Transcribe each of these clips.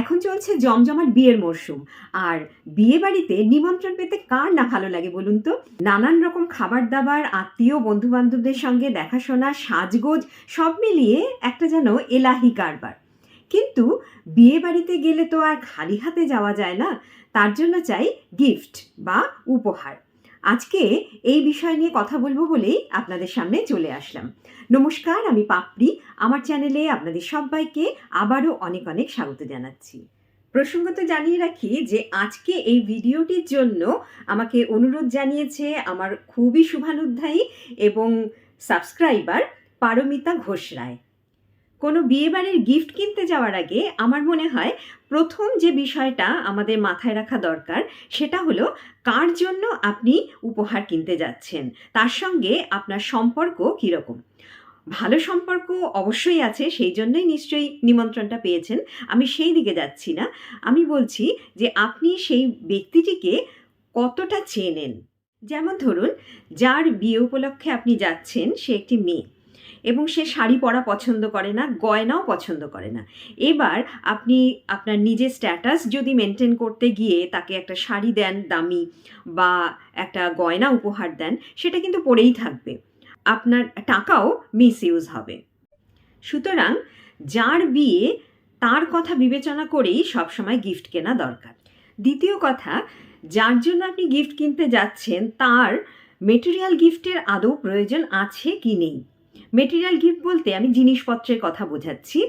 এখন চলছে জমজমাট বিয়ের মরশুম। আর বিয়ে বাড়িতে নিমন্ত্রণ পেতে কার না ভালো লাগে বলুন তো? নানান রকম খাবার দাবার আত্মীয় বন্ধু বান্ধবদের সঙ্গে দেখাশোনা, সাজগোজ, সব মিলিয়ে একটা যেন এলাহি কারবার। কিন্তু বিয়ে বাড়িতে গেলে তো আর খালি হাতে যাওয়া যায় না। তার জন্য চাই গিফট বা উপহার। আজকে এই বিষয় নিয়ে কথা বলব বলেই আপনাদের সামনে চলে আসলাম। নমস্কার, আমি পাপড়ি। আমার চ্যানেলে আপনাদের সবাইকে আবারও অনেক অনেক স্বাগত জানাচ্ছি। প্রসঙ্গত জানিয়ে রাখি যে আজকে এই ভিডিওটির জন্য আমাকে অনুরোধ জানিয়েছে আমার খুবই শুভানুধ্যায়ী এবং সাবস্ক্রাইবার পারমিতা ঘোষ রায়। কোনো বিয়েবাড়ির গিফট কিনতে যাওয়ার আগে আমার মনে হয় প্রথম যে বিষয়টা আমাদের মাথায় রাখা দরকার সেটা হলো কার জন্য আপনি উপহার কিনতে যাচ্ছেন? তার সঙ্গে আপনার সম্পর্ক কীরকম? ভালো সম্পর্ক অবশ্যই আছে, সেই জন্যই নিশ্চয়ই নিমন্ত্রণটা পেয়েছেন। আমি সেই দিকে যাচ্ছি না। আমি বলছি যে আপনি সেই ব্যক্তিটিকে কতটা চেনেন? যেমন ধরুন, যার বিয়ে উপলক্ষে আপনি যাচ্ছেন, সে একটি মেয়ে। এবং সে শাড়ি পরা পছন্দ করে না, গয়নাও পছন্দ করে না। এবার আপনি আপনার নিজের স্ট্যাটাস যদি মেনটেন করতে গিয়ে তাকে একটা শাড়ি দেন দামি বা একটা গয়না উপহার দেন, সেটা কিন্তু পরেই থাকবে। আপনার টাকাও মিস ইউজ হবে। সুতরাং যার বিয়ে তার কথা বিবেচনা করেই সবসময় গিফট কেনা দরকার। দ্বিতীয় কথা, যার জন্য আপনি গিফট কিনতে যাচ্ছেন, তার মেটেরিয়াল গিফটের আদৌ প্রয়োজন আছে কি নেই? মেটেরিয়াল গিফট বলতে আমি জিনিসপত্রের কথা বোঝাচ্ছি।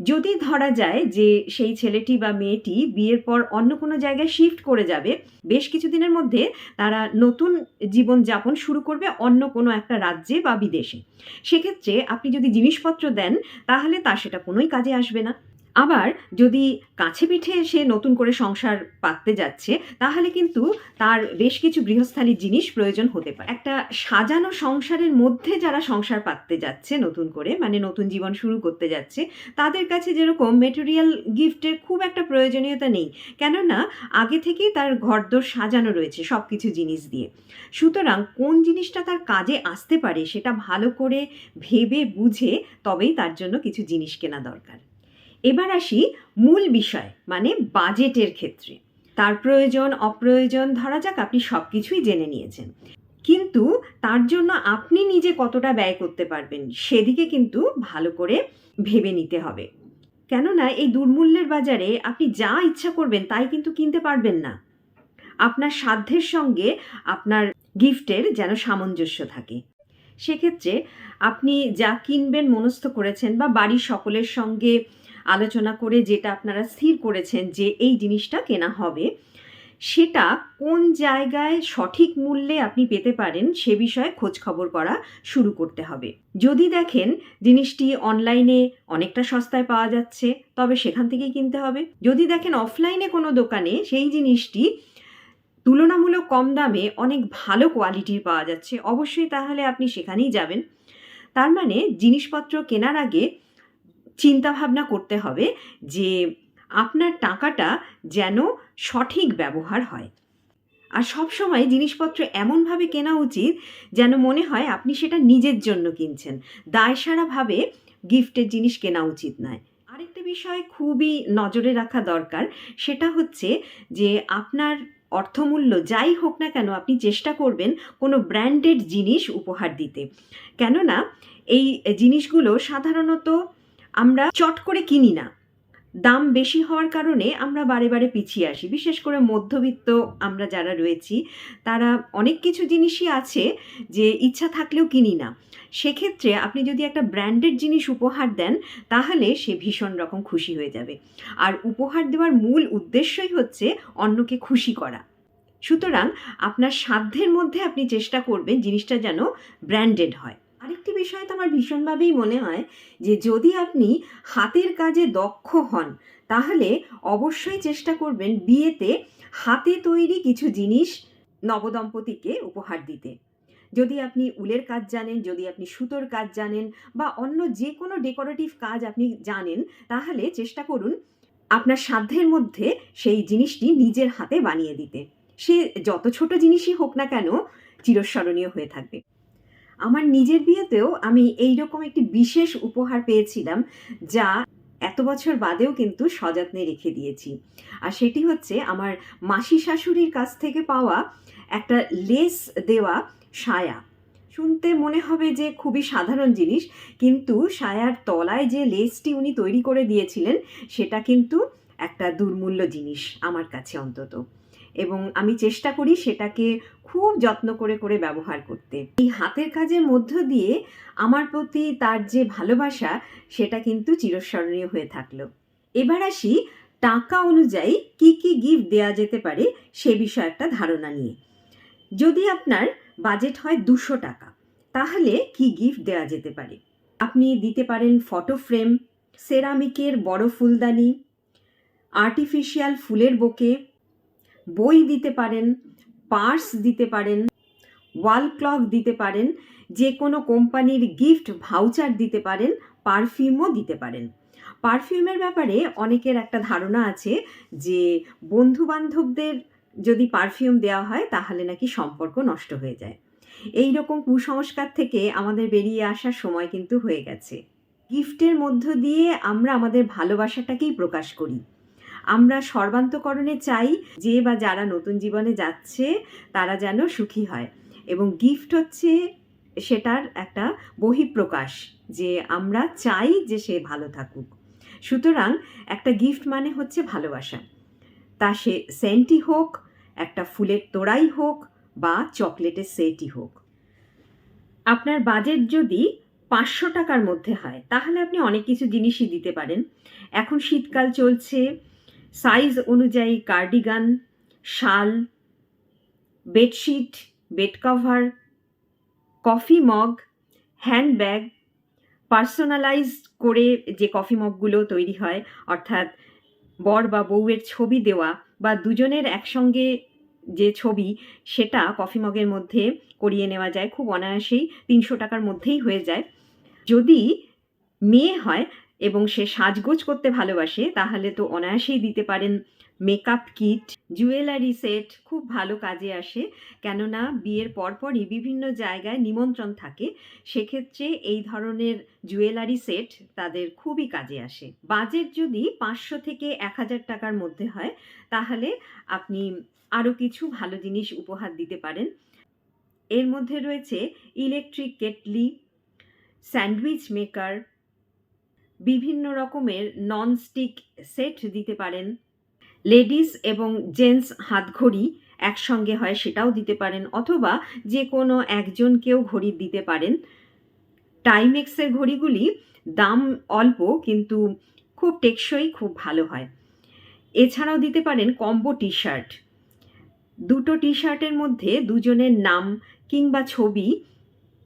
যদি ধরা যায় যে সেই ছেলেটি বা মেয়েটি বিয়ের পর অন্য কোনো জায়গায় শিফট করে যাবে, বেশ কিছুদিনের মধ্যে তারা নতুন জীবনযাপন শুরু করবে অন্য কোনো একটা রাজ্যে বা বিদেশে। সেক্ষেত্রে আপনি যদি জিনিসপত্র দেন, তাহলে তা সেটা কোনোই কাজে আসবে না। আবার যদি কাছে পিঠে সে নতুন করে সংসার পাততে যাচ্ছে, তাহলে কিন্তু তার বেশ কিছু গৃহস্থালির জিনিস প্রয়োজন হতে পারে। একটা সাজানো সংসারের মধ্যে যারা সংসার পাততে যাচ্ছে নতুন করে মানে নতুন জীবন শুরু করতে যাচ্ছে, তাদের কাছে যেরকম মেটেরিয়াল গিফটের খুব একটা প্রয়োজনীয়তা নেই। কেননা, আগে থেকেই তার ঘরদোর সাজানো রয়েছে সব কিছু জিনিস দিয়ে। সুতরাং কোন জিনিসটা তার কাজে আসতে পারে সেটা ভালো করে ভেবে বুঝে তবেই তার জন্য কিছু জিনিস কেনা দরকার। এবার আসি মূল বিষয় মানে বাজেটের ক্ষেত্রে। তার প্রয়োজন, অপ্রয়োজন ধরা যাক, আপনি সব কিছুই জেনে নিয়েছেন। কিন্তু তার জন্য আপনি নিজে কতটা ব্যয় করতে পারবেন, সেদিকে কিন্তু ভালো করে ভেবে নিতে হবে। কেননা এই দুর্মূল্যের বাজারে আপনি যা ইচ্ছা করবেন তাই কিন্তু কিনতে পারবেন না। আপনার সাধ্যের সঙ্গে আপনার গিফটের যেন সামঞ্জস্য থাকে। সেক্ষেত্রে আপনি যা কিনবেন, মনস্থ করেছেন বা বাড়ির সকলের সঙ্গে আলোচনা করে যেটা আপনারা স্থির করেছেন যে এই জিনিসটা কেনা হবে, সেটা কোন জায়গায় সঠিক মূল্যে আপনি পেতে পারেন সে বিষয়ে খোঁজ খবর করা শুরু করতে হবে। যদি দেখেন জিনিসটি অনলাইনে অনেকটা সস্তায় পাওয়া যাচ্ছে, তবে সেখান থেকেই কিনতে হবে। যদি দেখেন অফলাইনে কোনো দোকানে সেই জিনিসটি তুলনামূলক কম দামে অনেক ভালো কোয়ালিটির পাওয়া যাচ্ছে, অবশ্যই তাহলে আপনি সেখানেই যাবেন। তার মানে জিনিসপত্র কেনার আগে চিন্তা ভাবনা করতে হবে যে আপনার টাকাটা যেন সঠিক ব্যবহার হয়। আর সব সময় জিনিসপত্র এমনভাবে কেনা উচিত যেন মনে হয় আপনি সেটা নিজের জন্য কিনছেন। দায়সারাভাবে গিফটের জিনিস কেনা উচিত নয়। আরেকটা বিষয় খুবই নজরে রাখা দরকার, সেটা হচ্ছে যে আপনার অর্থমূল্য যাই হোক না কেন আপনি চেষ্টা করবেন কোনো ব্র্যান্ডেড জিনিস উপহার দিতে। কেননা এই জিনিসগুলো সাধারণত আমরা চট করে কিনি না। দাম বেশি হওয়ার কারণে আমরা বারে বারে পিছিয়ে আসি। বিশেষ করে মধ্যবিত্ত আমরা যারা রয়েছি, তারা অনেক কিছু জিনিসই আছে যে ইচ্ছা থাকলেও কিনি না। সেক্ষেত্রে আপনি যদি একটা ব্র্যান্ডেড জিনিস উপহার দেন, তাহলে সে ভীষণ রকম খুশি হয়ে যাবে। আর উপহার দেওয়ার মূল উদ্দেশ্যই হচ্ছে অন্যকে খুশি করা। সুতরাং আপনার সাধ্যের মধ্যে আপনি চেষ্টা করবেন জিনিসটা যেন ব্র্যান্ডেড হয়। আরেকটি বিষয় তো আমার ভীষণভাবেই মনে হয় যে যদি আপনি হাতের কাজে দক্ষ হন, তাহলে অবশ্যই চেষ্টা করবেন বিয়েতে হাতে তৈরি কিছু জিনিস নবদম্পতিকে উপহার দিতে। যদি আপনি উলের কাজ জানেন, যদি আপনি সুতোর কাজ জানেন বা অন্য যে কোনো ডেকোরেটিভ কাজ আপনি জানেন, তাহলে চেষ্টা করুন আপনার সাধ্যের মধ্যে সেই জিনিসটি নিজের হাতে বানিয়ে দিতে। সে যত ছোট জিনিসই হোক না কেন, চিরস্মরণীয় হয়ে থাকবে। আমার নিজের বিয়েতেও আমি এই রকম একটি বিশেষ উপহার পেয়েছিলাম, যা এত বছর বাদেও কিন্তু সযত্নে রেখে দিয়েছি। আর সেটি হচ্ছে আমার মাসি শাশুড়ির কাছ থেকে পাওয়া একটা লেস দেওয়া সায়া। শুনতে মনে হবে যে খুবই সাধারণ জিনিস, কিন্তু সায়ার তলায় যে লেসটি উনি তৈরি করে দিয়েছিলেন, সেটা কিন্তু একটা দুর্মূল্য জিনিস আমার কাছে অন্তত। এবং আমি চেষ্টা করি সেটাকে খুব যত্ন করে করে ব্যবহার করতে। এই হাতের কাজের মধ্য দিয়ে আমার প্রতি তার যে ভালোবাসা, সেটা কিন্তু চিরস্মরণীয় হয়ে থাকল। এবার আসি টাকা অনুযায়ী কি কি গিফট দেওয়া যেতে পারে সে বিষয়ে একটা ধারণা নিয়ে। যদি আপনার বাজেট হয় দুশো টাকা, তাহলে কি গিফট দেওয়া যেতে পারে? আপনি দিতে পারেন ফটো ফ্রেম সেরামিকের বড় ফুলদানি আর্টিফিশিয়াল ফুলের বোকে বই দিতে পারেন, পার্স দিতে পারেন, ওয়াল ক্লক দিতে পারেন, যে কোনো কোম্পানির গিফট ভাউচার দিতে পারেন, পারফিউমও দিতে পারেন। পারফিউমের ব্যাপারে অনেকের একটা ধারণা আছে যে বন্ধু বান্ধবদের যদি পারফিউম দেওয়া হয় তাহলে নাকি সম্পর্ক নষ্ট হয়ে যায়। এই রকম কুসংস্কার থেকে আমাদের বেরিয়ে আসার সময় কিন্তু হয়ে গেছে। গিফটের মধ্য দিয়ে আমরা আমাদের ভালোবাসাটাকেই প্রকাশ করি। আমরা সর্বান্তকরণে চাই যে বা যারা নতুন জীবনে যাচ্ছে, তারা যেন সুখী হয়। এবং গিফট হচ্ছে সেটার একটা বহিঃপ্রকাশ যে আমরা চাই যে সে ভালো থাকুক। সুতরাং একটা গিফট মানে হচ্ছে ভালোবাসা। তা সে সেন্টই হোক, একটা ফুলের তোড়াই হোক বা চকলেটের সেটই হোক। আপনার বাজেট যদি পাঁচশো টাকার মধ্যে হয়, তাহলে আপনি অনেক কিছু জিনিসই দিতে পারেন। এখন শীতকাল চলছে সাইজ অনুযায়ী কার্ডিগান, শাল, bedsheet, bed cover, coffee mug, handbag personalise করে যে কফি মগগুলো তৈরি হয়, অর্থাৎ বর বা বউয়ের ছবি দেওয়া বা দুজনের একসঙ্গে যে ছবি, সেটা কফি মগের মধ্যে করিয়ে নেওয়া যায়। খুব অনায়াসেই তিনশো টাকার মধ্যেই হয়ে যায়। যদি মেয়ে হয় এবং সে সাজগোজ করতে ভালোবাসে, তাহলে তো অনায়াসেই দিতে পারেন মেকআপ কিট, জুয়েলারি সেট, খুব ভালো কাজে আসে। কেননা বিয়ের পরপরই বিভিন্ন জায়গায় নিমন্ত্রণ থাকে, সেক্ষেত্রে এই ধরনের জুয়েলারি সেট তাদের খুবই কাজে আসে। বাজেট যদি পাঁচশো থেকে এক হাজার টাকার মধ্যে হয়, তাহলে আপনি আরও কিছু ভালো জিনিস উপহার দিতে পারেন। এর মধ্যে রয়েছে ইলেকট্রিক কেটলি, স্যান্ডউইচ মেকার বিভিন্ন রকমের ননস্টিক সেট দিতে পারেন। লেডিস এবং জেন্টস হাতঘড়ি একসঙ্গে হয়, সেটাও দিতে পারেন। অথবা যে কোনো একজনকেও ঘড়ি দিতে পারেন। টাইমেক্সের ঘড়িগুলি দাম অল্প, কিন্তু খুব টেকসই, খুব ভালো হয়। এছাড়াও দিতে পারেন কম্বো টি শার্ট দুটো টি শার্টের মধ্যে দুজনের নাম কিংবা ছবি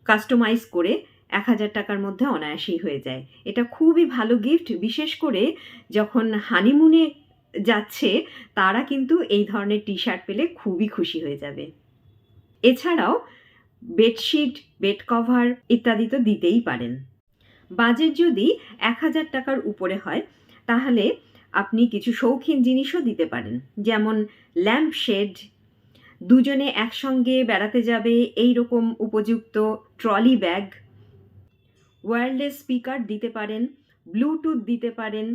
কাস্টমাইজ করে এক হাজার টাকার মধ্যে অনায়াসেই হয়ে যায়। এটা খুবই ভালো গিফট বিশেষ করে যখন হানিমুনে যাচ্ছে, তারা কিন্তু এই ধরনের টি শার্ট পেলে খুবই খুশি হয়ে যাবে। এছাড়াও বেডশিট বেড কভার ইত্যাদি তো দিতেই পারেন। বাজেট যদি এক হাজার টাকার উপরে হয়, তাহলে আপনি কিছু শৌখিন জিনিসও দিতে পারেন। যেমন ল্যাম্প শেড দুজনে একসঙ্গে বেড়াতে যাবে এই রকম উপযুক্ত ট্রলি ব্যাগ ওয়্যারলেস স্পিকার দিতে পারেন, ব্লুটুথ দিতে পারেন,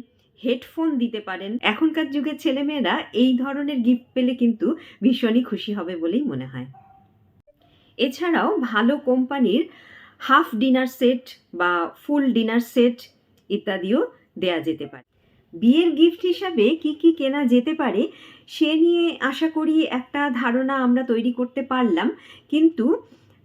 হেডফোন দিতে পারেন। এখনকার যুগের ছেলেমেয়েরা এই ধরনের গিফট পেলে কিন্তু ভীষণই খুশি হবে বলেই মনে হয়। এছাড়াও ভালো কোম্পানির হাফ ডিনার সেট বা ফুল ডিনার সেট ইত্যাদিও দেয়া যেতে পারে। বিয়ের গিফট হিসাবে কি কি কেনা যেতে পারে সে নিয়ে আশা করি একটা ধারণা আমরা তৈরি করতে পারলাম। কিন্তু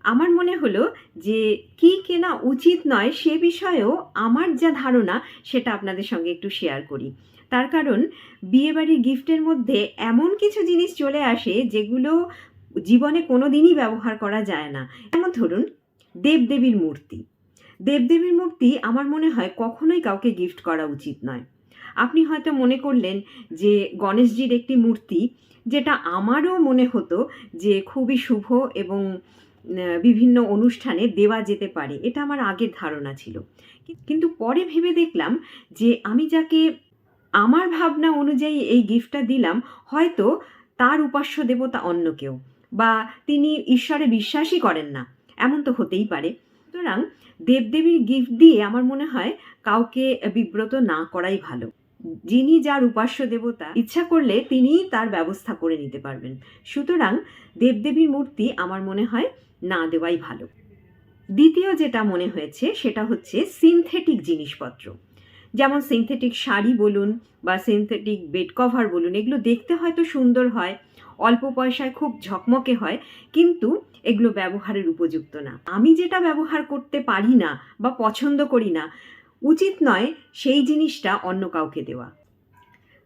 আমার মনে হলো যে কি কেনা উচিত নয় সে বিষয়েও আমার যা ধারণা সেটা আপনাদের সঙ্গে একটু শেয়ার করি। তার কারণ বিয়েবাড়ির গিফটের মধ্যে এমন কিছু জিনিস চলে আসে যেগুলো জীবনে কোনো দিনই ব্যবহার করা যায় না। যেমন ধরুন দেবদেবীর মূর্তি। দেবদেবীর মূর্তি আমার মনে হয় কখনোই কাউকে গিফট করা উচিত নয়। আপনি হয়তো মনে করলেন যে গণেশজির একটি মূর্তি যেটা আমারও মনে হতো যে খুবই শুভ এবং বিভিন্ন অনুষ্ঠানে দেওয়া যেতে পারে। এটা আমার আগের ধারণা ছিল। কিন্তু পরে ভেবে দেখলাম যে আমি যাকে আমার ভাবনা অনুযায়ী এই গিফটটা দিলাম, হয়তো তার উপাস্য দেবতা অন্য কেউ বা তিনি ঈশ্বরে বিশ্বাসই করেন না। এমন তো হতেই পারে। সুতরাং দেবদেবীর গিফট দিয়ে আমার মনে হয় কাউকে বিব্রত না করাই ভালো। যিনি যার উপাস্য দেবতা, ইচ্ছা করলে তিনিই তার ব্যবস্থা করে নিতে পারবেন। সুতরাং দেবদেবীর মূর্তি আমার মনে হয় না দেওয়াই ভালো। দ্বিতীয় যেটা মনে হয়েছে, সেটা হচ্ছে সিনথেটিক জিনিসপত্র। যেমন সিনথেটিক শাড়ি বলুন বা সিনথেটিক বেড কভার বলুন, এগুলো দেখতে হয়তো সুন্দর হয়, অল্প পয়সায় খুব ঝকমকে হয়, কিন্তু এগুলো ব্যবহারের উপযুক্ত না। আমি যেটা ব্যবহার করতে পারি না বা পছন্দ করি না, উচিত নয় সেই জিনিসটা অন্য কাউকে দেওয়া।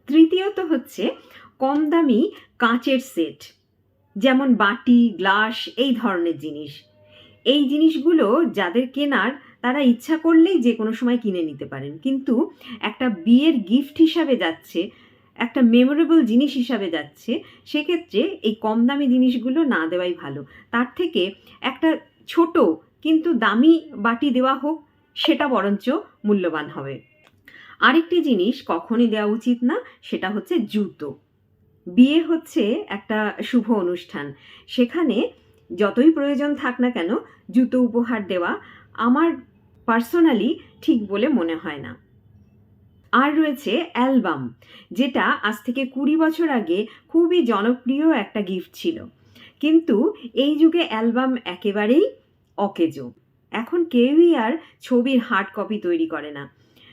তৃতীয়ত হচ্ছে কম দামি কাঁচের সেট যেমন বাটি, গ্লাস, এই ধরনের জিনিস। এই জিনিসগুলো যাদের কেনার, তারা ইচ্ছা করলেই যে কোনো সময় কিনে নিতে পারেন। কিন্তু একটা বিয়ের গিফট হিসাবে যাচ্ছে, একটা মেমোরেবল জিনিস হিসাবে যাচ্ছে, সেক্ষেত্রে এই কম দামি জিনিসগুলো না দেওয়াই ভালো। তার থেকে একটা ছোট কিন্তু দামি বাটি দেওয়া হোক, সেটা বরঞ্চ মূল্যবান হবে। আরেকটি জিনিস কখনই দেওয়া উচিত না, সেটা হচ্ছে জুতো। বিয়ে হচ্ছে একটা শুভ অনুষ্ঠান। সেখানে যতই প্রয়োজন থাক না কেন জুতো উপহার দেওয়া আমার পার্সোনালি ঠিক বলে মনে হয় না। আর রয়েছে অ্যালবাম, যেটা আজ থেকে কুড়ি বছর আগে খুবই জনপ্রিয় একটা গিফট ছিল। কিন্তু এই যুগে অ্যালবাম একেবারেই অকেজো। এখন কেউই আর ছবির হার্ড কপি তৈরি করে না।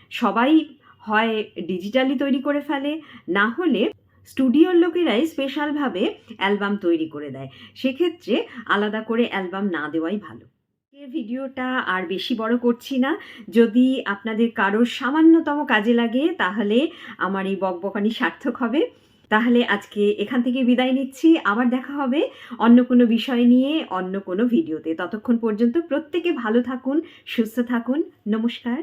সবাই হয় ডিজিটালি তৈরি করে ফেলে, না হলে স্টুডিওর লোকেরাই স্পেশালভাবে অ্যালবাম তৈরি করে দেয়। সেক্ষেত্রে আলাদা করে অ্যালবাম না দেওয়াই ভালো। ভিডিওটা আর বেশি বড় করছি না। যদি আপনাদের কারোর সামান্যতম কাজে লাগে, তাহলে আমার এই বকবকানি সার্থক হবে। তাহলে আজকে এখান থেকে বিদায় নিচ্ছি। আবার দেখা হবে অন্য কোনো বিষয় নিয়ে, অন্য কোনো ভিডিওতে। ততক্ষণ পর্যন্ত প্রত্যেকে ভালো থাকুন, সুস্থ থাকুন। নমস্কার।